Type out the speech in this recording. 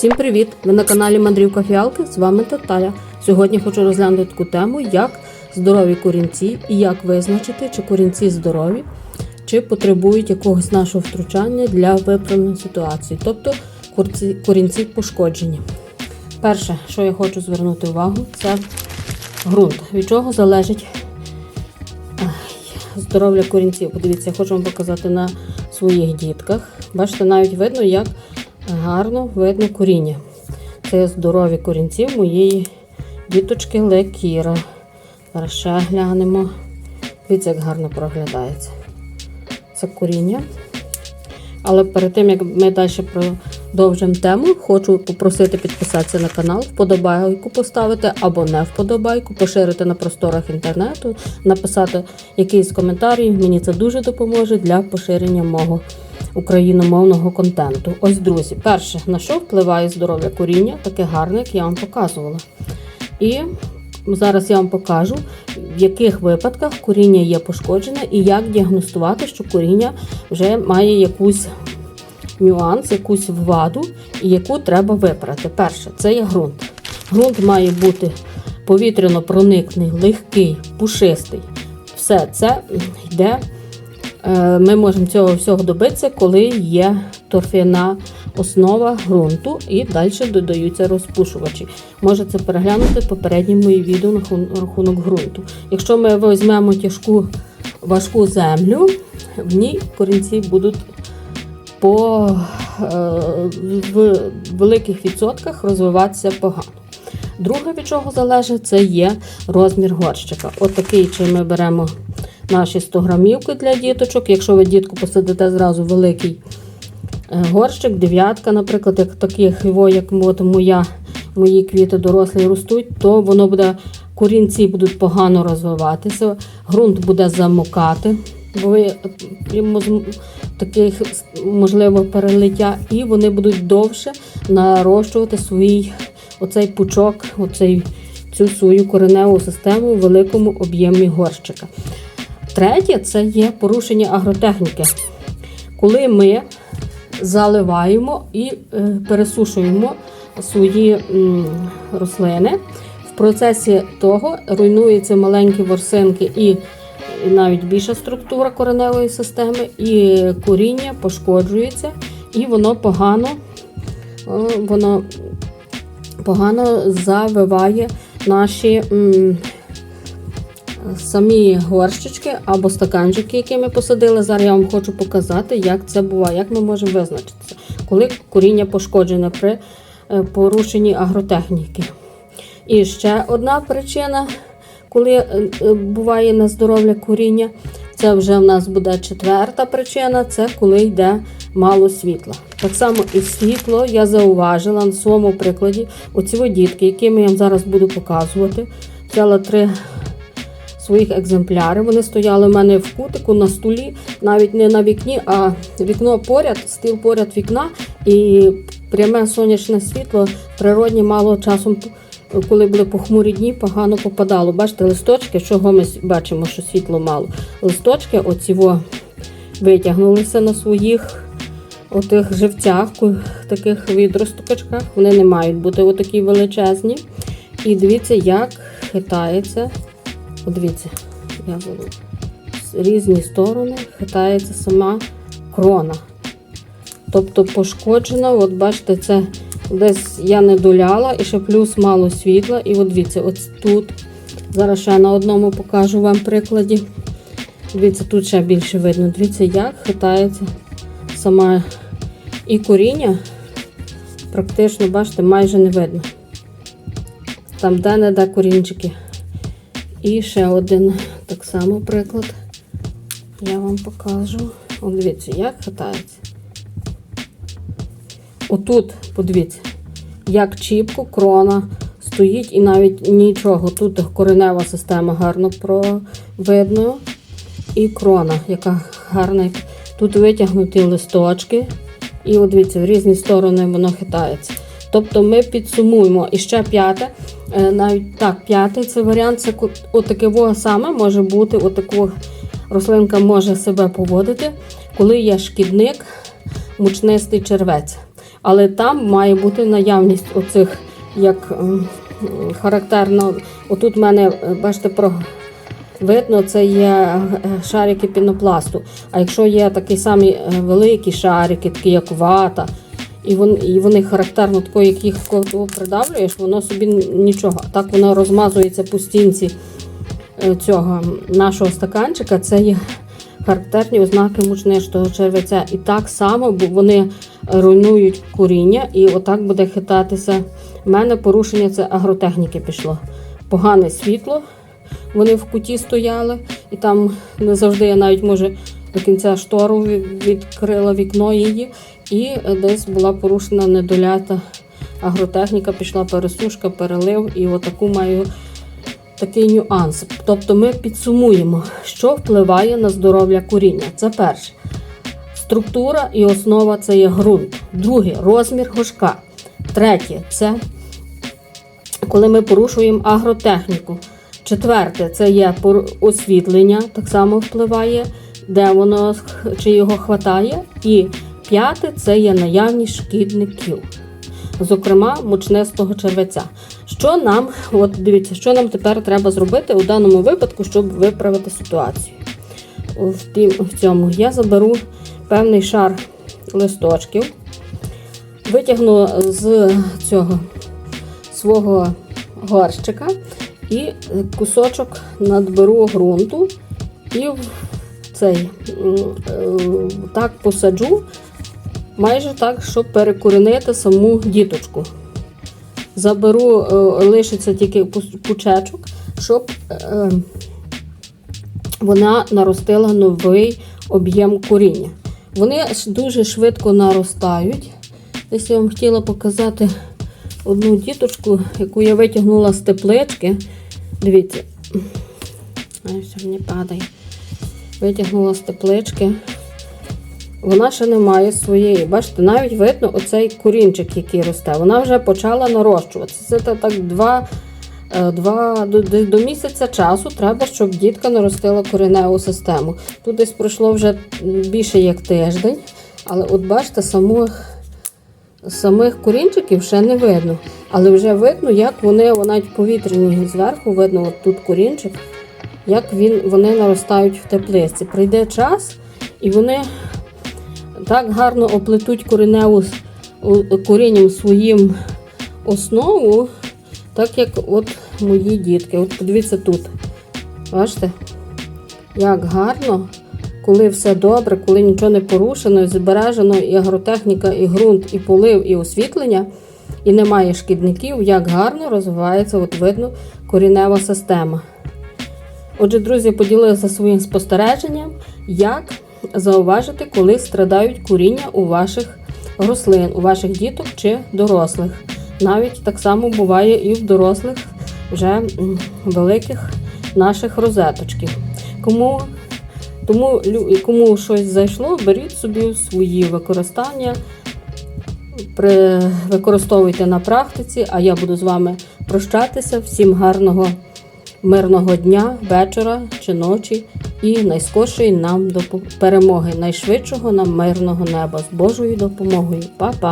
Всім привіт! Ви на каналі Мандрівка Фіалки. З вами Таталя. Сьогодні хочу розглянути таку тему, як здорові корінці і як визначити, чи корінці здорові, чи потребують якогось нашого втручання для виправлення ситуації, тобто корінці пошкоджені. Перше, що я хочу звернути увагу, це ґрунт. Від чого залежить здоров'я корінців. Подивіться, я хочу вам показати на своїх дітках. Бачите, навіть видно, як гарно видно коріння. Це здорові корінці моєї діточки Лекіра. Зараз ще глянемо. Дивіться, як гарно проглядається. Це коріння. Але перед тим, як ми далі продовжимо тему, хочу попросити підписатися на канал, вподобайку поставити або не вподобайку, поширити на просторах інтернету, написати якийсь коментарій. Мені це дуже допоможе для поширення мого україномовного контенту. Ось, друзі, перше, на що впливає здоров'я коріння, таке гарне, як я вам показувала. І зараз я вам покажу, в яких випадках коріння є пошкоджене і як діагностувати, що коріння вже має якусь нюанс, якусь ваду, і яку треба виправити. Перше, це є ґрунт. Ґрунт має бути повітряно проникний, легкий, пушистий. Все це йде. Е, Ми можемо цього всього добитися, коли є торфяна основа ґрунту і далі додаються розпушувачі. Можете переглянути попередні мої відео на рахунок ґрунту. Якщо ми візьмемо тяжку важку землю, в ній корінці будуть по е, в великих відсотках розвиватися погано. Друге, від чого залежить, це є розмір горщика. От такий, чи ми беремо наші 100 грамівки для діточок. Якщо ви дітку посадите зразу великий е, горщик, дев'ятка, наприклад, як таких як от моя, мої квіти дорослі ростуть, то воно буде, корінці будуть погано розвиватися, ґрунт буде замокати, бо ви таких можливо перелиття, і вони будуть довше нарощувати свій оцей пучок, оцей, цю свою кореневу систему у великому об'ємі горщика. Третє це є порушення агротехніки. Коли ми заливаємо і е, пересушуємо свої рослини, в процесі того руйнуються маленькі ворсинки і навіть більша структура кореневої системи, і коріння пошкоджується, і воно погано, воно погано завиває наші самі горщички або стаканчики, які ми посадили. Зараз я вам хочу показати, як це буває, як ми можемо визначитися, коли коріння пошкоджене при е, порушенні агротехніки. І ще одна причина, коли е, е, буває нездоров'я коріння, це вже в нас буде четверта причина, це коли йде мало світла. Так само і світло я зауважила на своєму прикладі. Оці от дітки, якими я вам зараз буду показувати. Взяла три своїх екземпляри. Вони стояли в мене в кутику на столі, навіть не на вікні, а вікно поряд, стіл поряд вікна, і пряме сонячне світло природні мало часом, коли були похмурі дні, погано попадало. Бачите, листочки, чого ми бачимо, що світло мало. Листочки оці во витягнулися на своїх отих живцях, таких відросточках. Вони не мають бути отакі величезні. І дивіться, як хитається. От Дивіться, я беру з різні сторони хитається сама крона. Тобто пошкоджена, от бачите, це десь я не доляла і ще плюс мало світла. І от дивіться, от тут. Зараз ще на одному покажу вам прикладі. Дивіться, тут ще більше видно. Дивіться, як хитається сама і коріння. Практично, бачите, майже не видно. Там де-не-де корінчики. І ще один так само приклад. Я вам покажу. От дивіться, як хитається. Отут, подивіться, як чіпку, крона стоїть і навіть нічого. Тут коренева система гарно видно. І крона, яка гарна. Тут витягнуті листочки. І от дивіться, в різні сторони воно хитається. Тобто ми підсумуємо. І ще п'яте, навіть так, п'ятий це варіант, це отаке саме може бути, отаку рослинка може себе поводити, коли є шкідник, мучнистий червець. Але там має бути наявність оцих, як характерно, отут в мене, е, бачите, про. Видно, це є е, шарики пінопласту. А якщо є такі самі е, великі шарики, такі як вата, і вони, і вони характерно тако, як їх придавлюєш, воно собі нічого. А так воно розмазується по стінці е, цього нашого стаканчика. Це є характерні ознаки мучнистого червеця. І так само бо вони руйнують коріння, і отак буде хитатися. У мене порушення це агротехніки пішло. Погане світло. Вони в куті стояли, і там не завжди я навіть може до кінця штору відкрила вікно її, і десь була порушена недолята агротехніка, пішла пересушка, перелив, і отаку маю такий нюанс. Тобто ми підсумуємо, що впливає на здоров'я коріння. Це перше. Структура і основа це є ґрунт. Друге розмір горшка. Третє це коли ми порушуємо агротехніку. Четверте, це є освітлення, так само впливає, де воно чи його хватає. І п'яте це є наявність шкідників, зокрема мучнистого червеця. Що нам, от дивіться, що нам тепер треба зробити у даному випадку, щоб виправити ситуацію. В, тім- в цьому я заберу певний шар листочків, витягну з цього свого горщика і кусочок надберу ґрунту і цей е, так посаджу, майже так, щоб перекоренити саму діточку. Заберу, е, лишиться тільки пучечок, щоб е, вона наростила новий об'єм коріння. Вони дуже швидко наростають. Десь я вам хотіла показати одну діточку, яку я витягнула з теплички. Дивіться, все мені падає. Витягнула з теплички. Вона ще не має своєї. Бачите, навіть видно оцей корінчик, який росте. Вона вже почала нарощуватися. Це та- так два, е, два до, до, місяця часу треба, щоб дітка наростила кореневу систему. Тут десь пройшло вже більше як тиждень, але от бачите, самих, самих корінчиків ще не видно. Але вже видно, як вони, навіть повітряні зверху, видно, от тут корінчик, як він, вони наростають в теплиці. Прийде час, і вони так гарно оплетуть кореневу корінням своїм основу, так як от мої дітки. От подивіться тут. Бачите? Як гарно, коли все добре, коли нічого не порушено, і збережено і агротехніка, і ґрунт, і полив, і освітлення, і немає шкідників, як гарно розвивається, от видно, корінева система. Отже, друзі, поділилися своїм спостереженням, як зауважити, коли страдають коріння у ваших рослин, у ваших діток чи дорослих. Навіть так само буває і в дорослих вже великих наших розеточків. Кому, тому, кому щось зайшло, беріть собі свої використання, при, використовуйте на практиці, а я буду з вами прощатися. Всім гарного мирного дня, вечора чи ночі і найскоршої нам до перемоги, найшвидшого нам мирного неба з Божою допомогою. Па-па!